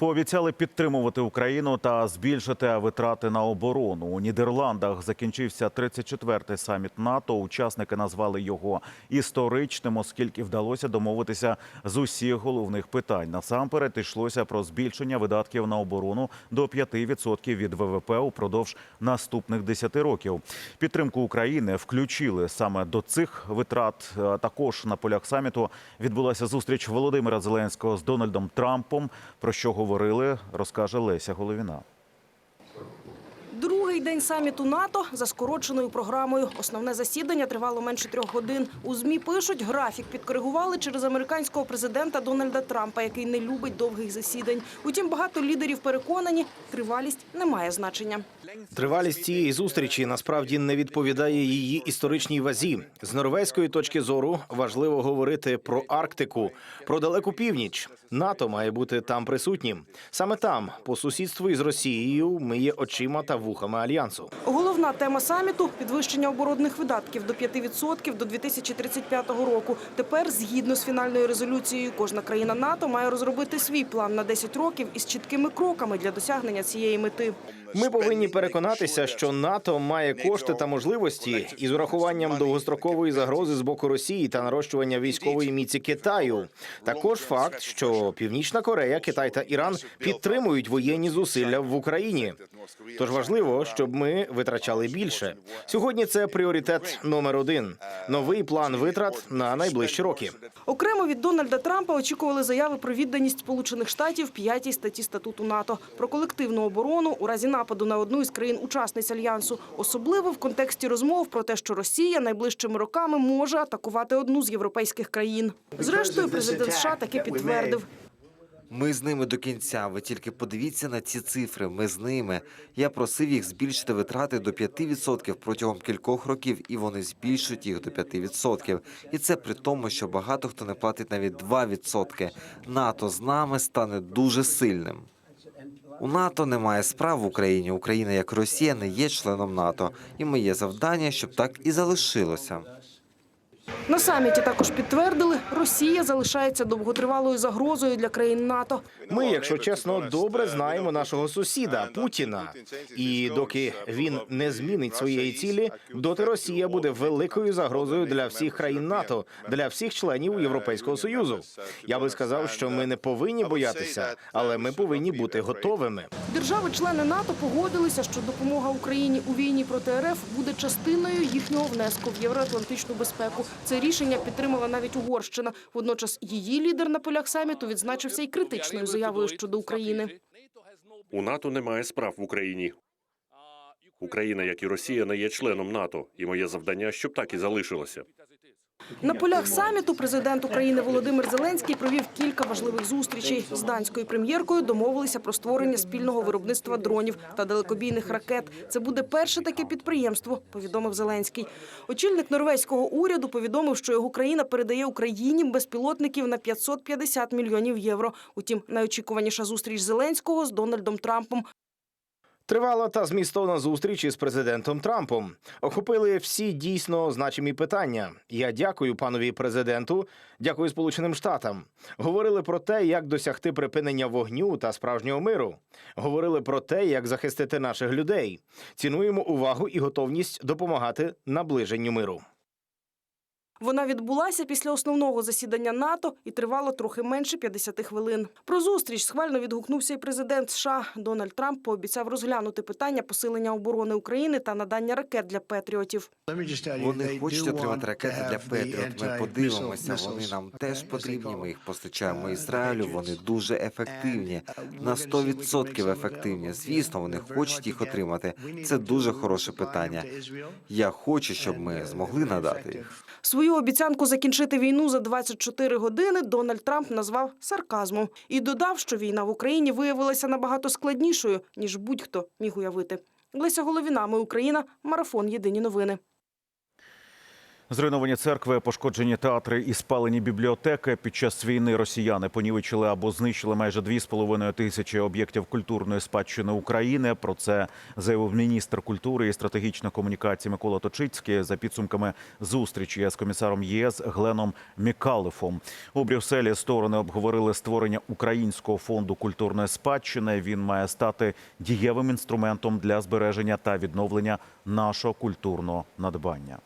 Пообіцяли підтримувати Україну та збільшити витрати на оборону. У Нідерландах закінчився 34-й саміт НАТО. Учасники назвали його історичним, оскільки вдалося домовитися з усіх головних питань. Насамперед йшлося про збільшення видатків на оборону до 5% від ВВП упродовж наступних 10 років. Підтримку України включили саме до цих витрат. Також на полях саміту відбулася зустріч Володимира Зеленського з Дональдом Трампом. Про що говорили, розкаже Леся Головіна. Другий день саміту НАТО за скороченою програмою. Основне засідання тривало менше трьох годин. У змі пишуть, графік підкоригували через американського президента Дональда Трампа, який не любить довгих засідань. Утім, багато лідерів переконані, тривалість не має значення. Тривалість цієї зустрічі насправді не відповідає її історичній вазі. З норвезької точки зору важливо говорити про Арктику, про далеку північ. НАТО має бути там присутнім. Саме там, по сусідству із Росією, ми є очима та вухами альянсу. Головна тема саміту – підвищення оборонних видатків до 5% до 2035 року. Тепер, згідно з фінальною резолюцією, кожна країна НАТО має розробити свій план на 10 років із чіткими кроками для досягнення цієї мети. Ми повинні переконатися, що НАТО має кошти та можливості із урахуванням довгострокової загрози з боку Росії та нарощування військової міці Китаю. Також факт, що Північна Корея, Китай та Іран підтримують воєнні зусилля в Україні. Тож важливо, щоб ми витрачали більше. Сьогодні це пріоритет номер один. Новий план витрат на найближчі роки. Окремо від Дональда Трампа очікували заяви про відданість Сполучених Штатів п'ятій статті статуту НАТО про колективну оборону у разі нападу на одну із країн-учасниць альянсу, особливо в контексті розмов про те, що Росія найближчими роками може атакувати одну з європейських країн. Зрештою, президент США таки підтвердив. Ми з ними до кінця. Ви тільки подивіться на ці цифри. Ми з ними. Я просив їх збільшити витрати до 5% протягом кількох років, і вони збільшують їх до 5%. І це при тому, що багато хто не платить навіть 2%. НАТО з нами стане дуже сильним. У НАТО немає справ в Україні. Україна, як Росія, не є членом НАТО, і моє завдання, щоб так і залишилося. На саміті також підтвердили, Росія залишається довготривалою загрозою для країн НАТО. Ми, якщо чесно, добре знаємо нашого сусіда Путіна. І доки він не змінить своєї цілі, доти Росія буде великою загрозою для всіх країн НАТО, для всіх членів Європейського союзу. Я би сказав, що ми не повинні боятися, але ми повинні бути готовими. Держави-члени НАТО погодилися, що допомога Україні у війні проти РФ буде частиною їхнього внеску в євроатлантичну безпеку. Це рішення підтримала навіть Угорщина. Водночас її лідер на полях саміту відзначився й критичною заявою щодо України. У НАТО немає справ в Україні. Україна, як і Росія, не є членом НАТО, і моє завдання, щоб так і залишилося. На полях саміту президент України Володимир Зеленський провів кілька важливих зустрічей з данською прем'єркою. Домовилися про створення спільного виробництва дронів та далекобійних ракет. Це буде перше таке підприємство. Повідомив Зеленський. Очільник норвезького уряду повідомив, що його країна передає Україні безпілотників на 550 мільйонів євро. Утім, найочікуваніша зустріч Зеленського з Дональдом Трампом Тривала та змістовна зустріч із президентом Трампом. Охопили всі дійсно значимі питання. Я дякую панові президенту, дякую Сполученим Штатам. Говорили про те, як досягти припинення вогню та справжнього миру. Говорили про те, як захистити наших людей. Цінуємо увагу і готовність допомагати наближенню миру. Вона відбулася після основного засідання НАТО і тривала трохи менше 50 хвилин. Про зустріч схвально відгукнувся і президент США. Дональд Трамп пообіцяв розглянути питання посилення оборони України та надання ракет для патріотів. Вони хочуть отримати ракети для Петріот. Ми подивимося. Вони нам теж потрібні. Ми їх постачаємо Ізраїлю. Вони дуже ефективні, на 100% ефективні. Звісно, вони хочуть їх отримати. Це дуже хороше питання. Я хочу, щоб ми змогли надати їх. Свою обіцянку закінчити війну за 24 години Дональд Трамп назвав сарказмом і додав, що війна в Україні виявилася набагато складнішою ніж будь-хто міг уявити. Леся Головіна, ми Україна, марафон. Єдині новини. Зруйновані церкви, пошкоджені театри і спалені бібліотеки. Під час війни росіяни понівечили або знищили майже 2,5 тисячі об'єктів культурної спадщини України. Про це заявив міністр культури і стратегічної комунікації Микола Точицький за підсумками зустрічі з комісаром ЄС Гленом Мікалефом. У Брюсселі сторони обговорили створення українського фонду культурної спадщини. Він має стати дієвим інструментом для збереження та відновлення нашого культурного надбання.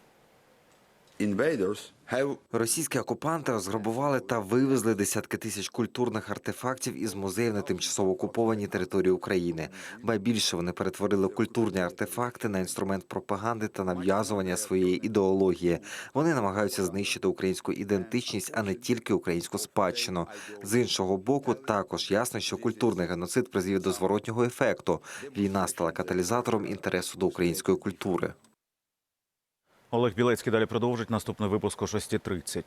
Російські окупанти розграбували та вивезли десятки тисяч культурних артефактів із музеїв на тимчасово окупованій території України. Ба більше вони перетворили культурні артефакти на інструмент пропаганди та нав'язування своєї ідеології. Вони намагаються знищити українську ідентичність, а не тільки українську спадщину. З іншого боку, також ясно, що культурний геноцид призвів до зворотнього ефекту. Війна стала каталізатором інтересу до української культури. Олег Білецький далі продовжить наступний випуск о 6.30.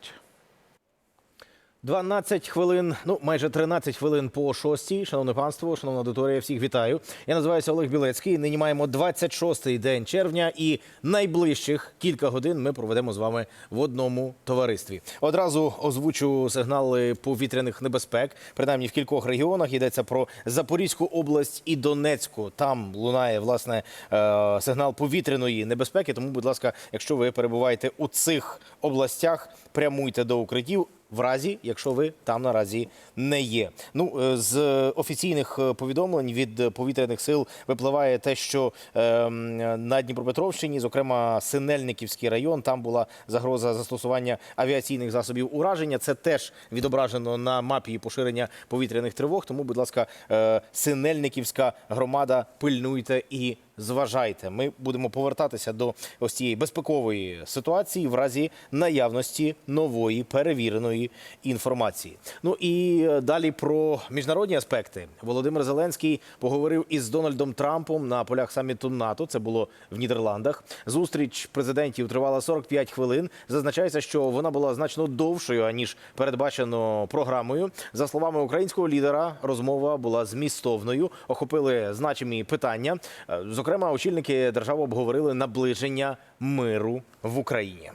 12 хвилин, ну майже 13 хвилин по шостій. Шановне панство, шановна аудиторія, всіх вітаю. Я називаюся Олег Білецький. Нині маємо 26-й день червня, і найближчих кілька годин ми проведемо з вами в одному товаристві. Одразу озвучу сигнали повітряних небезпек. Принаймні в кількох регіонах йдеться про Запорізьку область і Донецьку. Там лунає власне е, сигнал повітряної небезпеки. Тому, будь ласка, якщо ви перебуваєте у цих областях, прямуйте до укриттів в разі, якщо ви там наразі не є. Ну е, з офіційних е, повідомлень від повітряних сил випливає те, що ем, на Дніпропетровщині, зокрема Синельниківський район, там була загроза застосування авіаційних засобів ураження. Це теж відображено на мапі поширення повітряних тривог. Тому, будь ласка, е, Синельниківська громада, пильнуйте і зважайте. Ми будемо повертатися до ось цієї безпекової ситуації в разі наявності нової перевіреної інформації. Ну і е, далі про міжнародні аспекти. Володимир Зеленський поговорив із Дональдом Трампом на полях саміту НАТО. Це було в Нідерландах. Зустріч президентів тривала 45 хвилин. Зазначається, що вона була значно довшою аніж передбачено програмою. За словами українського лідера, розмова була змістовною. Охопили значимі питання. Е, Зокрема, очільники держави обговорили наближення миру в Україні.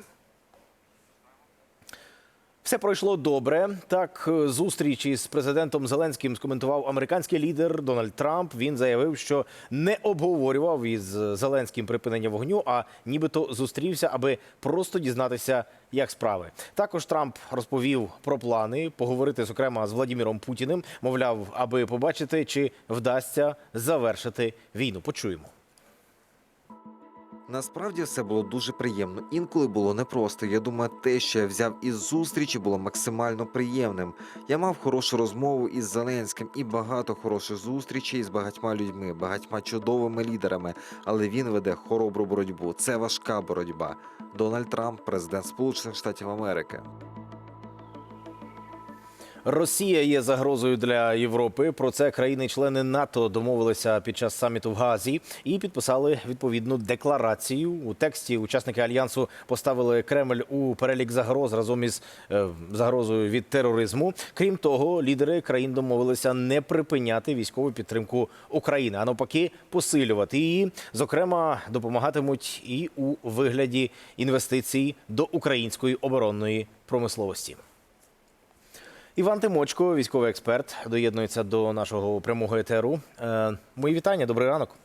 Все пройшло добре. Так, е, зустріч із президентом Зеленським скоментував американський лідер Дональд Трамп. Він заявив, що не обговорював із Зеленським припинення вогню, а нібито зустрівся, аби просто дізнатися, як справи. Також Трамп розповів про плани поговорити, зокрема, з Владіміром Путіним. Мовляв, аби побачити, чи вдасться завершити війну. Почуємо. Насправді все було дуже приємно. Інколи було непросто. Я думаю, те, що я взяв із зустрічі, було максимально приємним. Я мав хорошу розмову із Зеленським і багато хороших зустрічей з багатьма людьми, багатьма чудовими лідерами. Але він веде хоробру боротьбу. Це важка боротьба. Дональд Трамп, президент Сполучених Штатів Америки. Росія є загрозою для Європи. Про це країни-члени НАТО домовилися під час саміту в Газі і підписали відповідну декларацію. У тексті учасники альянсу поставили Кремль у перелік загроз разом із е, загрозою від тероризму. Крім того, лідери країн домовилися не припиняти військову підтримку України, а навпаки, посилювати її. Зокрема, допомагатимуть і у вигляді інвестицій до української оборонної промисловості. Іван Тимочко, військовий експерт, доєднується до нашого прямого етеру. Е, мої вітання, добрий ранок.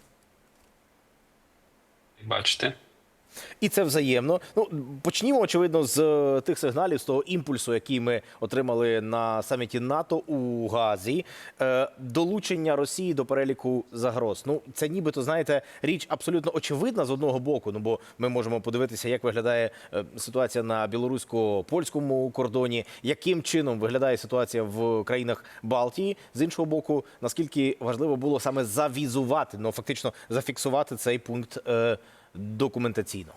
Бачите? І це взаємно. Ну почнімо, очевидно, з е, тих сигналів, з того імпульсу, який ми отримали на саміті НАТО у Газі. Е, долучення Росії до переліку загроз. Ну, це нібито, знаєте, річ абсолютно очевидна з одного боку. Ну бо ми можемо подивитися, як виглядає е, ситуація на білорусько-польському кордоні, яким чином виглядає ситуація в країнах Балтії. З іншого боку, наскільки важливо було саме завізувати, ну фактично зафіксувати цей пункт е, документаційно.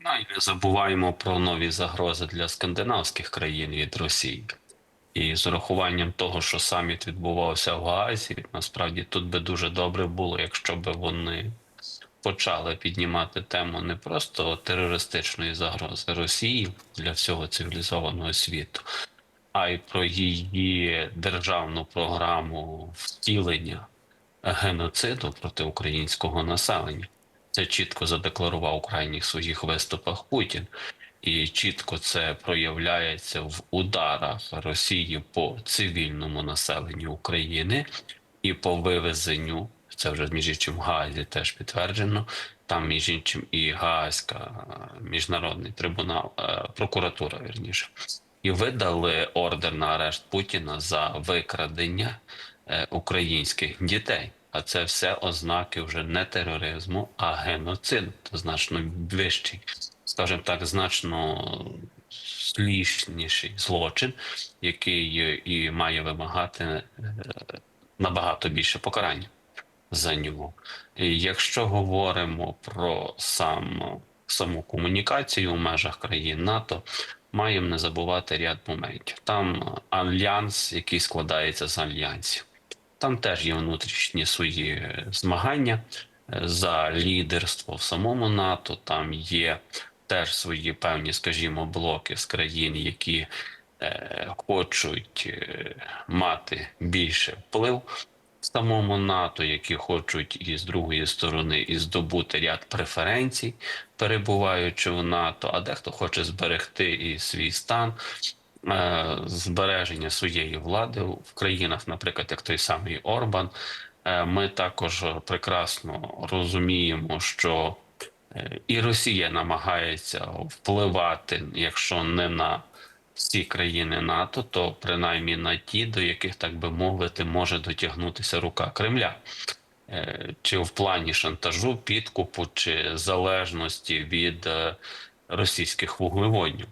Ну і не забуваємо про нові загрози для скандинавських країн від Росії. І з урахуванням того, що саміт відбувався в Гаазі, насправді тут би дуже добре було, якщо б вони почали піднімати тему не просто терористичної загрози Росії для всього цивілізованого світу, а й про її державну програму втілення геноциду проти українського населення. Це чітко задекларував у крайніх своїх виступах Путін. І чітко це проявляється в ударах Росії по цивільному населенню України і по вивезенню. Це вже між іншим в Гаазі теж підтверджено. Там між іншим і Гаазька е, міжнародний трибунал, е, прокуратура вірніше, і видали ордер на арешт Путіна за викрадення е, українських дітей. А це все ознаки вже не тероризму, а геноциду. Це значно вищий, скажімо так, значно слішніший злочин, який е, і має вимагати е, набагато більше покарання за нього. І якщо говоримо про сам, саму комунікацію у межах країн НАТО, маємо не забувати ряд моментів. Там альянс, який складається з альянсів. Там теж є внутрішні свої е, змагання е, за лідерство в самому НАТО. Там є теж свої певні, скажімо, блоки з країн, які е, хочуть е, мати більше вплив в самому НАТО, які хочуть і з другої сторони і здобути ряд преференцій, перебуваючи в НАТО, а дехто хоче зберегти і свій стан. Е, Збереження своєї влади в країнах, наприклад, як той самий Орбан, Е, ми також прекрасно розуміємо, що е, і Росія намагається впливати, якщо не на всі країни НАТО, то принаймні на ті, до яких, так би мовити, може дотягнутися рука Кремля. Чи в плані шантажу, підкупу, чи залежності від російських вуглеводнів.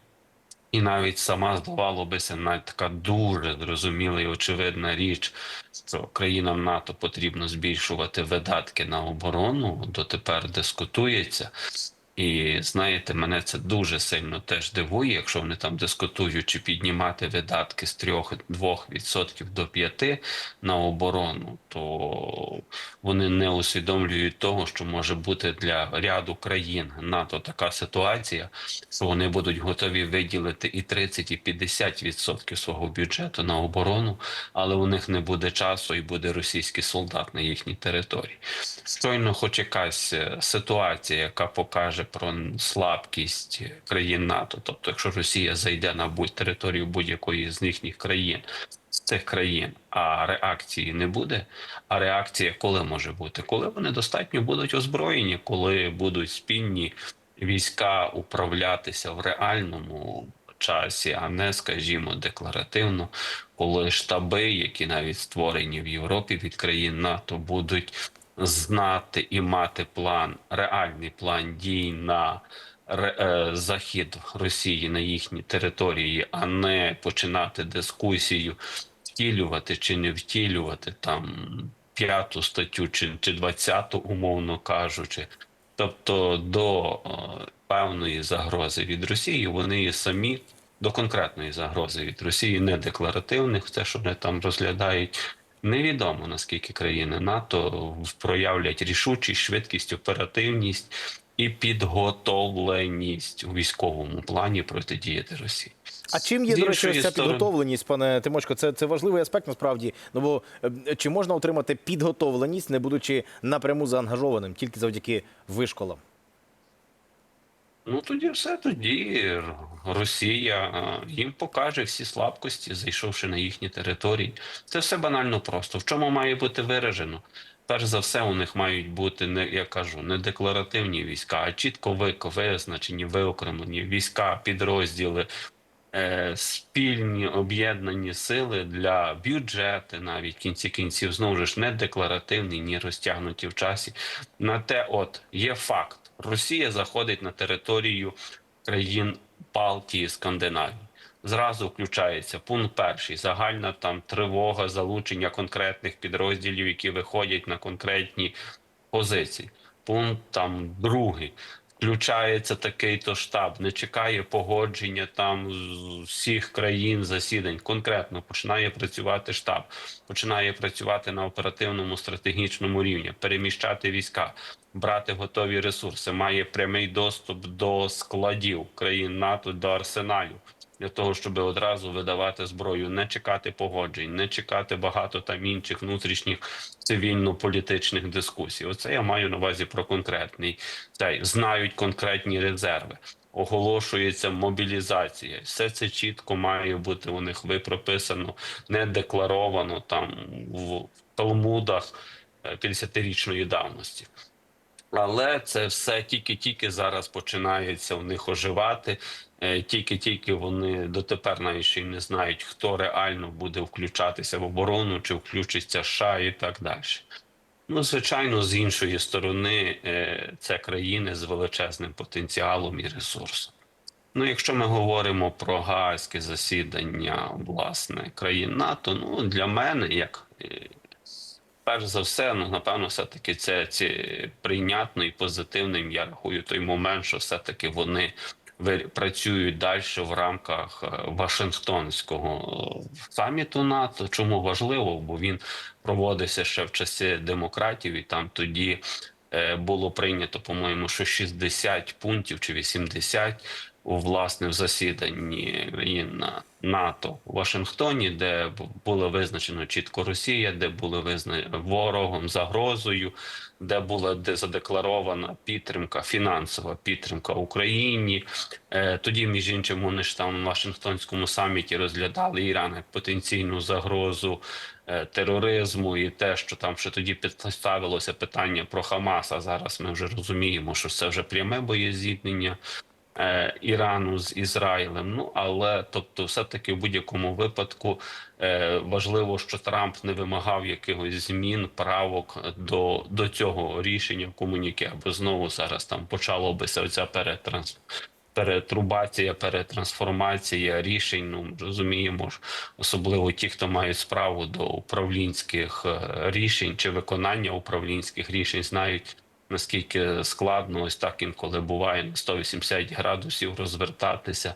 І навіть сама здавало бися навіть така дуже зрозуміла і очевидна річ, що країнам НАТО потрібно збільшувати видатки на оборону. Дотепер дискутується. І знаєте, мене це дуже сильно теж дивує, якщо вони там дискутують, чи піднімати видатки з 3-2% до 5% на оборону, то вони не усвідомлюють того, що може бути для ряду країн НАТО така ситуація, що вони будуть готові виділити і 30, і 50% свого бюджету на оборону, але у них не буде часу і буде російський солдат на їхній території. Щойно, хоч якась е, ситуація, яка покаже про слабкість країн НАТО, тобто, якщо Росія зайде на будь територію будь-якої з їхніх країн. З цих країн, а реакції не буде. А реакція коли може бути? Коли вони достатньо будуть озброєні, коли будуть спільні війська управлятися в реальному часі, а не, скажімо, декларативно, коли штаби, які навіть створені в Європі від країн НАТО, будуть знати і мати план, реальний план дій на е, захід Росії на їхні території, а не починати дискусію, втілювати чи не втілювати там п'яту статтю чи, двадцяту, умовно кажучи. Тобто до е, певної загрози від Росії вони і самі до конкретної загрози від Росії, не декларативних, те, що вони там розглядають. Невідомо наскільки країни НАТО проявлять рішучість, швидкість, оперативність і підготовленість у військовому плані протидіяти Росії. А чим є, до речі, ця підготовленість, пане Тимочко? Це, це важливий аспект насправді. Ну бо е, чи можна отримати підготовленість, не будучи напряму заангажованим, тільки завдяки вишколам? Ну тоді все тоді Росія е, їм покаже всі слабкості, зайшовши на їхні території. Це все банально просто. В чому має бути виражено? Перш за все, у них мають бути не я кажу, не декларативні війська, а чітко визначені, виокремлені війська, підрозділи, е, спільні об'єднані сили для бюджети, навіть в кінці кінців, знову ж не декларативні, ні розтягнуті в часі. На те, от є факт: Росія заходить на територію країн Балтії, Скандинавії. Зразу включається пункт перший: загальна там тривога, залучення конкретних підрозділів, які виходять на конкретні позиції. Пункт там другий. Включається такий то штаб, не чекає погодження там з всіх країн засідань. Конкретно починає працювати штаб, починає працювати на оперативному стратегічному рівні, переміщати війська, брати готові ресурси, має прямий доступ до складів країн НАТО, до арсеналів. для того, щоб одразу видавати зброю, не чекати погоджень, не чекати багато там інших внутрішніх цивільно-політичних дискусій. Оце я маю на увазі про конкретний цей знають конкретні резерви. Оголошується мобілізація. Все це чітко має бути у них випрописано, не декларовано там в талмудах е, 50-річної давності. Але це все тільки-тільки зараз починається у них оживати. Е, Тільки-тільки вони дотепер навіть ще й не знають, хто реально буде включатися в оборону, чи включиться США і так далі. Ну, звичайно, з іншої сторони, е, це країни з величезним потенціалом і ресурсом. Ну, якщо ми говоримо про гаазьке засідання власне країн НАТО, ну для мене, як е, перш за все, ну напевно, все таки це, це прийнятно і позитивним. Я рахую той момент, що все таки вони працюють далі в рамках е, Вашингтонського е, саміту НАТО. Чому важливо? Бо він проводився ще в часи демократів, і там тоді е, було прийнято, по-моєму, що 60 пунктів чи 80 у власне в засіданні на- НАТО у Вашингтоні, де було визначено чітко Росія, де були визнані ворогом, загрозою, де була де задекларована підтримка, фінансова підтримка Україні. Е, Тоді, між іншим, вони ж там на Вашингтонському саміті розглядали Іран як потенційну загрозу е, тероризму, і те, що там ще тоді підставилося питання про Хамас. А зараз ми вже розуміємо, що це вже пряме боєзіткнення е, Ірану з Ізраїлем. Ну але тобто, все таки в будь-якому випадку е, важливо, що Трамп не вимагав якихось змін правок до, до цього рішення в комуніке, бо знову зараз там почало бися оця перетранс. Перетрубація, перетрансформація рішень. Ну розуміємо ж, особливо ті, хто мають справу до управлінських е, рішень чи виконання управлінських рішень, знають наскільки складно ось так інколи буває на 180 градусів розвертатися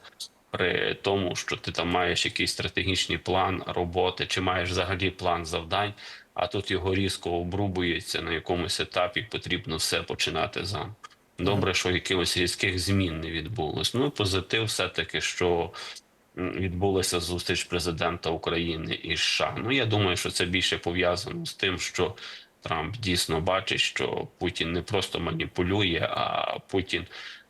при тому, що ти там маєш якийсь стратегічний план роботи, чи маєш взагалі план завдань, а тут його різко обрубується на якомусь етапі, потрібно все починати заново. Добре, що якихось різких змін не відбулось. Ну і позитив, все таки, що відбулася зустріч президента України і США. Ну я думаю, що це більше пов'язано з тим, що Трамп дійсно бачить, що Путін не просто маніпулює, а Путін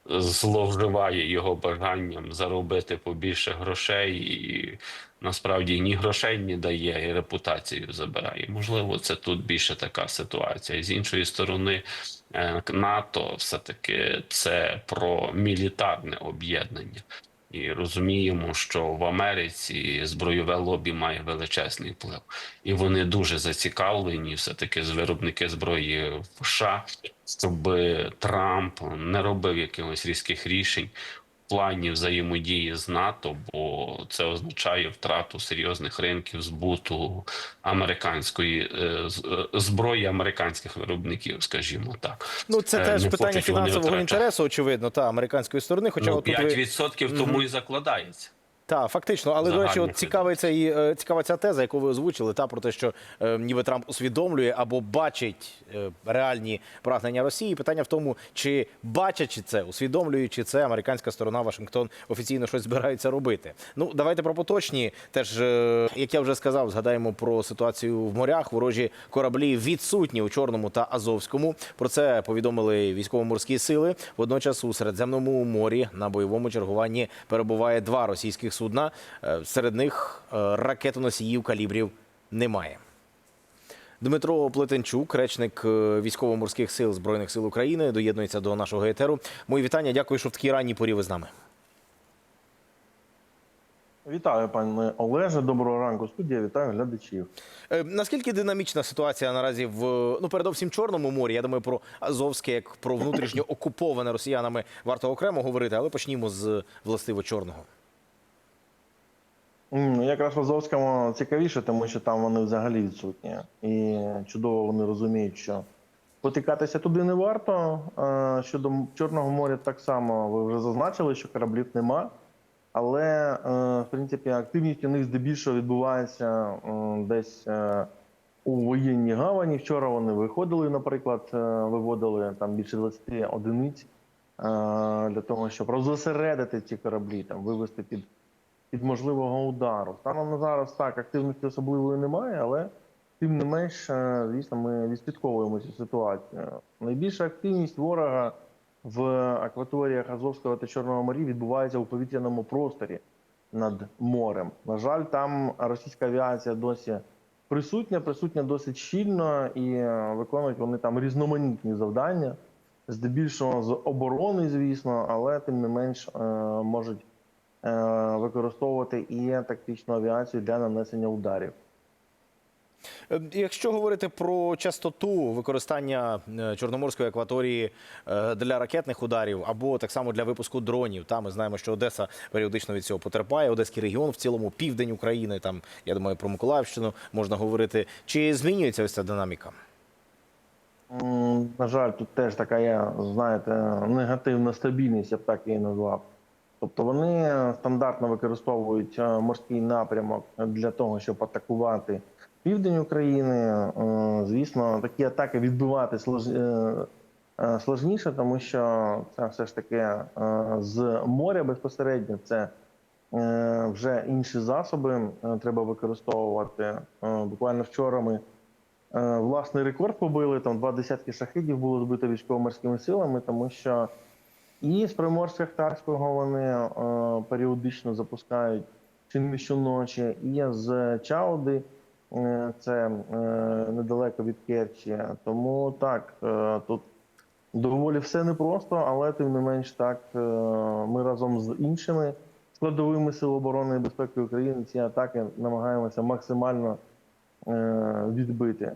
зловживає його бажанням заробити побільше грошей, і насправді ні грошей не дає, і репутацію забирає. Можливо, це тут більше така ситуація. З іншої сторони, е, НАТО все таки це про мілітарне об'єднання. І розуміємо, що в Америці збройове лобі має величезний вплив, і вони дуже зацікавлені, все таки з виробники зброї в США, щоб Трамп не робив якихось різких рішень плані взаємодії з НАТО, бо це означає втрату серйозних ринків збуту американської е, е, зброї американських виробників, скажімо так. Ну, це Е, теж не питання фінансового інтересу, очевидно, та американської сторони. Хоча Ну, от тут ви тому mm -hmm. і закладається. Так, фактично, але до речі, от цікава ця і цікава ця теза, яку ви озвучили, та про те, що е, ніби Трамп усвідомлює або бачить е, реальні прагнення Росії. Питання в тому, чи бачачи це, усвідомлюючи це, американська сторона Вашингтон офіційно щось збирається робити. Ну давайте про поточні. Теж е, як я вже сказав, згадаємо про ситуацію в морях. Ворожі кораблі відсутні у Чорному та Азовському. Про це повідомили військово-морські сили. Водночас у Середземному морі на бойовому чергуванні перебуває два російських судна. Е, Серед них е, ракетоносіїв калібрів немає. Дмитро Плетенчук, речник е, військово-морських сил Збройних сил України, доєднується до нашого етеру. Мої вітання. Дякую, що в такій ранній порі ви з нами. Вітаю, пане Олеже. Доброго ранку, студія. Вітаю глядачів. Е, Наскільки динамічна ситуація наразі в ну передовсім Чорному морі? Я думаю, про Азовське як про внутрішньо окуповане росіянами варто окремо говорити, але почнімо з властиво чорного. М, Якраз в Азовському цікавіше, тому що там вони взагалі відсутні. І чудово вони розуміють, що потикатися туди не варто. Щодо Чорного моря, так само ви вже зазначили, що кораблів нема. Але, е, в принципі, активність у них здебільшого відбувається десь е, у воєнній гавані. Вчора вони виходили, наприклад, е, виводили там більше 20 одиниць для того, щоб розосередити ці кораблі, там вивести під від можливого удару. Станом на зараз так активності особливої немає, але тим не менш, е, звісно, ми відслідковуємо цю ситуацію. Найбільша активність ворога в акваторіях Азовського та Чорного морів відбувається у повітряному просторі над морем. На жаль, там російська авіація досі присутня, присутня досить щільно і е, виконують вони там різноманітні завдання, здебільшого з оборони, звісно, але тим не менш е, можуть використовувати і тактичну авіацію для нанесення ударів. Е, Якщо говорити про частоту використання е, Чорноморської акваторії е, для ракетних ударів або так само для випуску дронів, та ми знаємо, що Одеса періодично від цього потерпає. Одеський регіон в цілому, південь України. Там я думаю, про Миколаївщину можна говорити. Чи змінюється ось ця динаміка? На жаль, тут теж така знаєте, негативна стабільність, я б так її назвав. Тобто вони стандартно використовують е, морський напрямок для того, щоб атакувати південь України. Е, Звісно, такі атаки відбивати е, сложніше, тому що це все ж таки з моря безпосередньо. Це вже інші засоби треба використовувати. Буквально вчора ми Власний рекорд побили, там два десятки шахидів було збито військово-морськими силами, тому що і з Приморсько-Ахтарського вони е, періодично запускають чи не щоночі, і з Чауди, е, це е, недалеко від Керчі. Тому так, тут доволі все непросто, але тим не менш так, ми разом з іншими складовими сил оборони і безпеки України ці атаки намагаємося максимально відбити.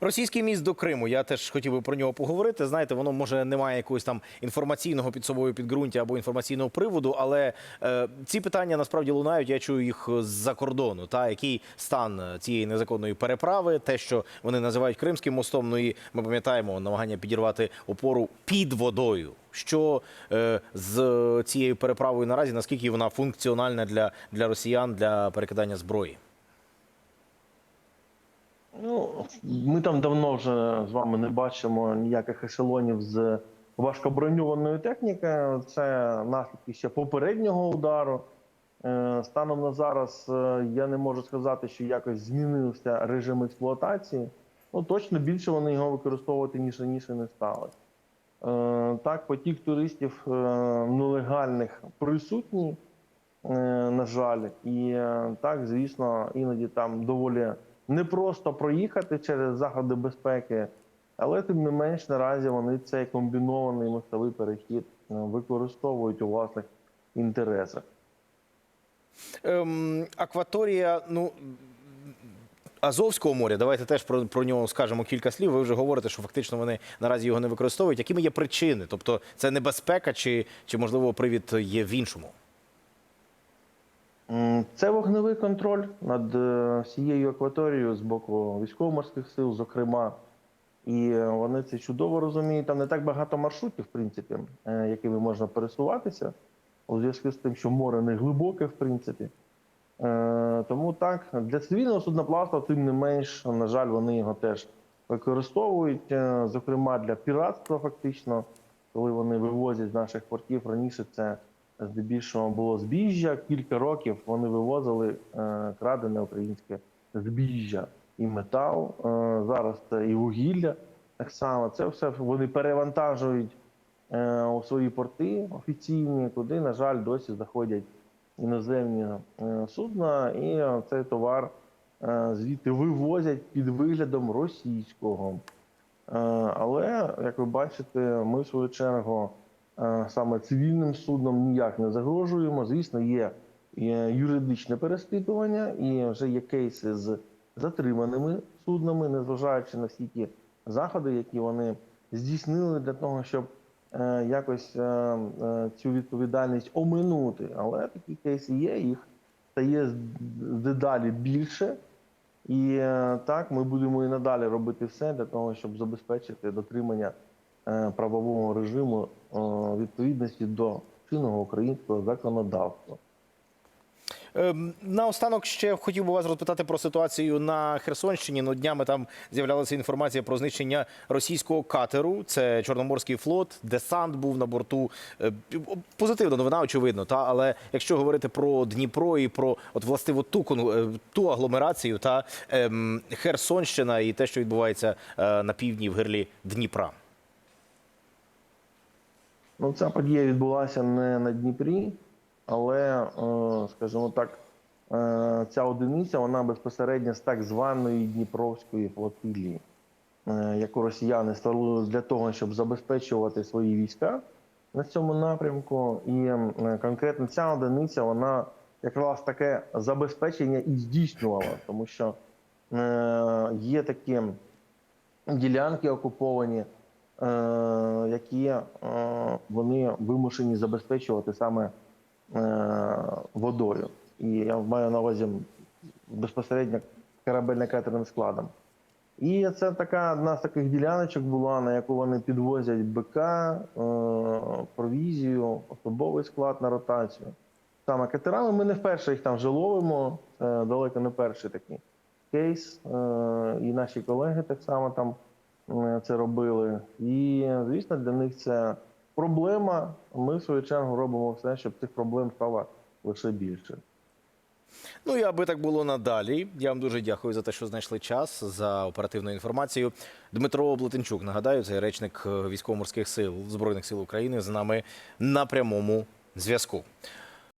Російський міст до Криму. Я теж хотів би про нього поговорити. Знаєте, воно може не має якогось там інформаційного під собою підґрунтя або інформаційного приводу, але е, ці питання насправді лунають. Я чую їх з-за кордону. Та який стан цієї незаконної переправи, те, що вони називають Кримським мостом. Ну і ми пам'ятаємо намагання підірвати опору під водою. Що е, з цією переправою наразі наскільки вона функціональна для, для росіян для перекидання зброї? Ну, ми там давно вже з вами не бачимо ніяких ешелонів з важкоброньованою технікою. Це наслідки ще попереднього удару. Е, Станом на зараз е, я не можу сказати, що якось змінився режим експлуатації. Ну, точно більше вони його використовувати ніж раніше не стали. Е, Так, потік туристів нелегальних присутній, на жаль, і так, звісно, іноді там доволі не просто проїхати через заходи безпеки, але тим не менш наразі вони цей комбінований мостовий перехід е, використовують у власних інтересах. Ем, акваторія, ну. Азовського моря, давайте теж про, про нього скажемо кілька слів. Ви вже говорите, що фактично вони наразі його не використовують. Якими є причини? Тобто це небезпека, чи, чи можливо привід є в іншому? Це вогневий контроль над е, всією акваторією з боку військово-морських сил, зокрема. І вони це чудово розуміють. Там не так багато маршрутів, в принципі, е, якими можна пересуватися, у зв'язку з тим, що море не глибоке, в принципі. Е, Тому так, для цивільного судноплавства, тим не менш, на жаль, вони його теж використовують, зокрема для піратства, фактично, коли вони вивозять з наших портів. Раніше це здебільшого було збіжжя. Кілька років вони вивозили е, крадене українське збіжжя і метал. Е, зараз це і вугілля. Так само це все вони перевантажують е, у свої порти офіційні, куди, на жаль, досі заходять іноземні судна, і цей товар звідти вивозять під виглядом російського. Але, як ви бачите, ми в свою чергу саме цивільним судном ніяк не загрожуємо. Звісно, є юридичне переслідування і вже є кейси з затриманими суднами, незважаючи на всі ті заходи, які вони здійснили для того, щоб е, якось е, е, цю відповідальність оминути. Але такі кейси є, їх стає дедалі більше. І е, так, ми будемо і надалі робити все для того, щоб забезпечити дотримання е, правового режиму е, відповідності до чинного українського законодавства. Ем, Наостанок ще хотів би вас розпитати про ситуацію на Херсонщині. Ну, днями там з'являлася інформація про знищення російського катеру. Це Чорноморський флот, десант був на борту. Е, Позитивна новина, очевидно. Та але якщо говорити про Дніпро і про от властиво ту е, ту агломерацію та ем, Херсонщина і те, що відбувається е, на півдні в гирлі Дніпра. Ну, ця подія відбулася не на Дніпрі, але, е, скажімо так, е, ця одиниця вона безпосередньо з так званої Дніпровської флотилії, е, яку росіяни створили для того, щоб забезпечувати свої війська на цьому напрямку. І конкретно ця одиниця, вона якраз таке забезпечення і здійснювала, тому що є такі ділянки окуповані, які е, вони вимушені забезпечувати саме е, водою. І я маю на увазі безпосередньо корабельно-катерним складом. І це така одна з таких діляночок була, на яку вони підвозять БК, е, провізію, особовий склад на ротацію. Саме катерами ми не вперше їх там вже ловимо, далеко не перший такий кейс. Е, і наші колеги так само там е, це робили. І, звісно, для них це проблема. Ми, в свою чергу, робимо все, щоб цих проблем стало лише більше. Ну і аби так було надалі. Я вам дуже дякую за те, що знайшли час за оперативну інформацію. Дмитро Блатенчук, нагадаю, це речник е, військово-морських сил Збройних сил України з нами на прямому зв'язку.